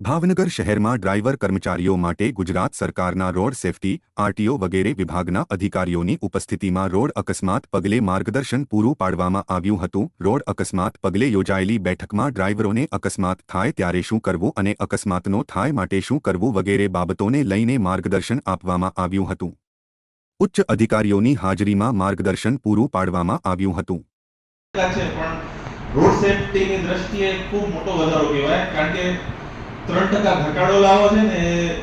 ભાવનગર શહેરમાં ડ્રાઈવર કર્મચારીઓ માટે ગુજરાત સરકારના રોડ સેફટી, આરટીઓ વગેરે વિભાગના અધિકારીઓની ઉપસ્થિતિમાં રોડ અકસ્માત પગલે માર્ગદર્શન પૂરું પાડવામાં આવ્યું હતું. રોડ અકસ્માત પગલે યોજાયેલી બેઠકમાં ડ્રાઈવરોને અકસ્માત થાય ત્યારે શું કરવું અને અકસ્માતનો થાય માટે શું કરવું વગેરે બાબતોને લઈને માર્ગદર્શન આપવામાં આવ્યું હતું. ઉચ્ચ અધિકારીઓની હાજરીમાં માર્ગદર્શન પૂરું પાડવામાં આવ્યું હતું. રોડ સેફટીની દ્રષ્ટિએ ખૂબ મોટો વધારો કહેવાય, કારણ કે ત્રણ ટકા ઘટાડો લાવો છે ને એ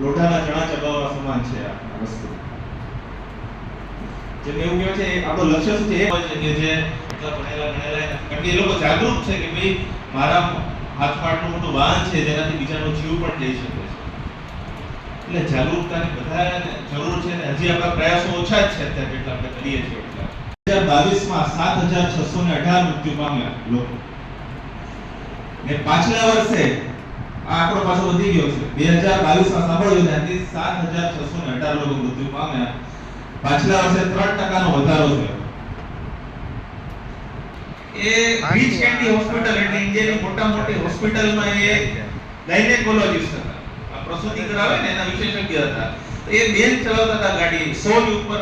લોઢાના ચણા ચબાવવા સમાન છે આ વસ્તુ. જેમ એવું કહેવાય છે, આપણો લક્ષ્ય શું છે? એ કે જે ભણેલા ગણેલા કારણ કે એ લોકો જાગૃત છે કે ભાઈ, મારા હાથપાટનું મોટું વાહન છે, જેનાથી બીજાનો જીવ પણ જઈ શકે છે. એટલે જાગૃતતાની બધાને જરૂર છે ને, હજી આપણા પ્રયાસો ઓછા જ છે અત્યારે જેટલા આપણે કરીએ છીએ એટલા. હજાર બાવીસમાં સાત હજાર છસો ને અઢાર મૃત્યુ પામ્યા લોકો. ને પાછલા વર્ષે આ આંકડો પાછો વધી ગયો છે. બે હજાર બાવીસમાં સાંભળ્યું ત્યાંથી સાત હજાર છસો ને અઢાર લોકો મૃત્યુ પામ્યા. પાછલા વર્ષે ત્રણ ટકાનો વધારો થયો. એ રીચ કેન્ડી હોસ્પિટલ એટલે ઇન્ડિયાની મોટા મોટી હોસ્પિટલમાં એ ગાયનેકોલોજીસ્ટ હતા. આ પ્રસૂતિ કરાવે ને એના વિશેષજ્ઞ હતા. એ બેન ચલાવતા હતા ગાડી સો ની ઉપર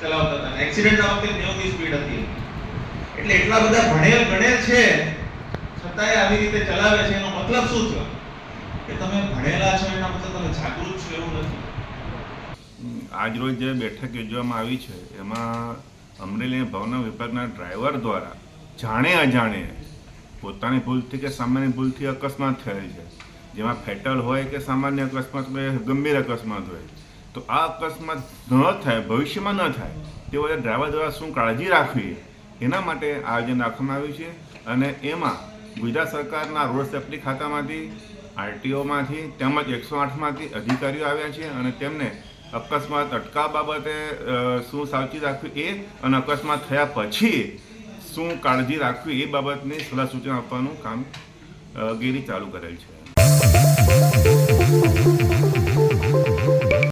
ચલાવતા હતા. એક્સિડન્ટના વખતે 90 ની સ્પીડ હતી. એટલે એટલા બધા ભણેલ ગણેલ છે. છતાંય આવી રીતે ચલાવે છે એનો મતલબ શું થયો? કે તમે ભણેલા છો એના મતલબ તમે જાગૃત છો એવું નથી? આજરોજ જે બેઠક યોજવામાં આવી છે, એમાં અમરેલી ભાવનગર વિભાગના ડ્રાઈવર દ્વારા જાણે અજાણે પોતાની ભૂલથી કે સામાન્ય ભૂલથી અકસ્માત થયેલ છે. જેમાં ફેટલ હોય કે સામાન્ય અકસ્માત ગંભીર અકસ્માત હોય, તો આ અકસ્માત ન થાય, ભવિષ્યમાં ન થાય તે બધા ડ્રાઈવર દ્વારા શું કાળજી રાખવી, એના માટે આયોજન રાખવામાં આવ્યું છે. અને એમાં ગુજરાત સરકારના રોડ સેફટી ખાતામાંથી આરટીઓમાંથી તેમજ એકસો આઠમાંથી અધિકારીઓ આવ્યા છે અને તેમને અકસ્માત અટકાવ બાબતે શું સાવચેતી રાખવી એ અને અકસ્માત થયા પછી શું કાળજી રાખવી એ બાબતની સલાહ સૂચના આપવાનું કામ અ, ચાલુ કરેલ છે.